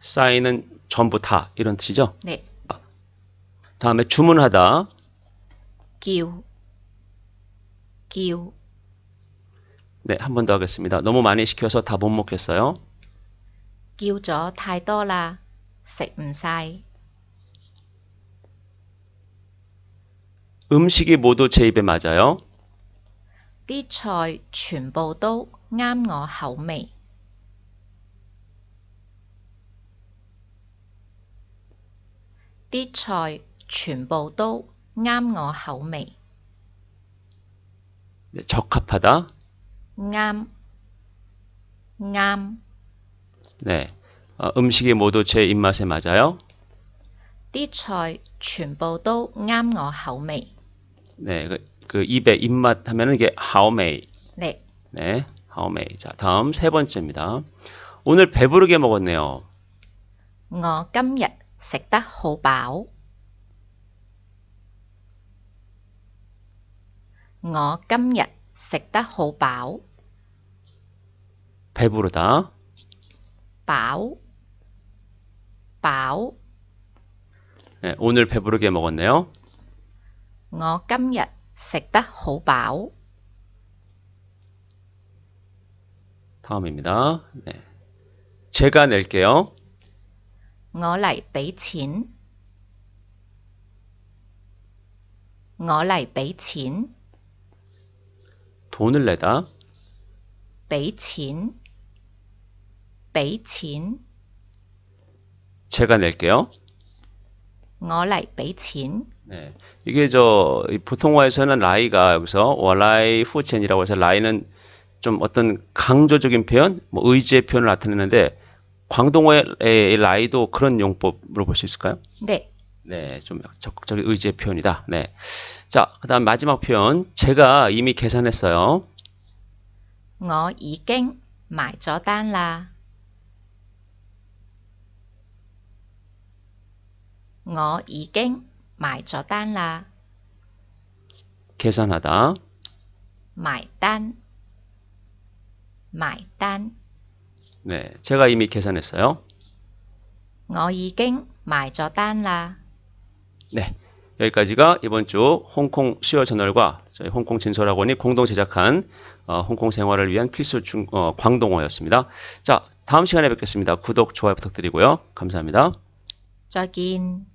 싸이는 전부 다 이런 뜻이죠. 你 다음에 주문하다 叫叫 네, 한 번 더 하겠습니다. 너무 많이 시켜서 다 못 먹겠어요. 叫咗太多啦，食唔晒。 음식이 모두 제 입에 맞아요. 啲菜全部都啱我口味。 啲菜全部都啱我口味， 네, 적합하다. 啱啱。 네, 어, 음식이 모두 제 입맛에 맞아요. 啲菜全部都啱我口味。 네, 그, 그 입에 입맛 하면은 이게 하오메이. 你 네, 하오메이. 자, 다음 세 번째입니다. 오늘 배부르게 먹었네요. 我今日 食得好飽。我今日食得好飽， 배부르다. 飽飽。 네, 오늘 배부르게 먹었네요. 我今日食得好飽。 다음입니다. 네. 제가 낼게요. 我嚟俾錢，我嚟俾錢， 돈을 내다. 俾錢，俾錢， 제가 낼게요. 我嚟俾錢。 네. 이게 저 이 보통화에서는 라이가 여기서 월라이 후첸이라고 해서 라이는 좀 어떤 강조적인 표현, 뭐 의지의 표현을 나타내는데 광동어의 이 라이도 그런 용법으로 볼 수 있을까요? 你 네, 좀 적극적인 의지의 표현이다. 네. 자, 그다음 마지막 표현. 제가 이미 계산했어요. 我已經埋咗單啦。我已經埋咗單啦， 계산하다. 埋單，埋單。 네, 제가 이미 계산했어요. 我已經埋咗單啦。 네, 여기까지가 이번 주 홍콩 수요 저널과 저희 홍콩 진솔학원이 공동 제작한 어, 홍콩 생활을 위한 필수 중, 어, 광동어였습니다. 자, 다음 시간에 뵙겠습니다. 구독, 좋아요 부탁드리고요. 감사합니다.再見。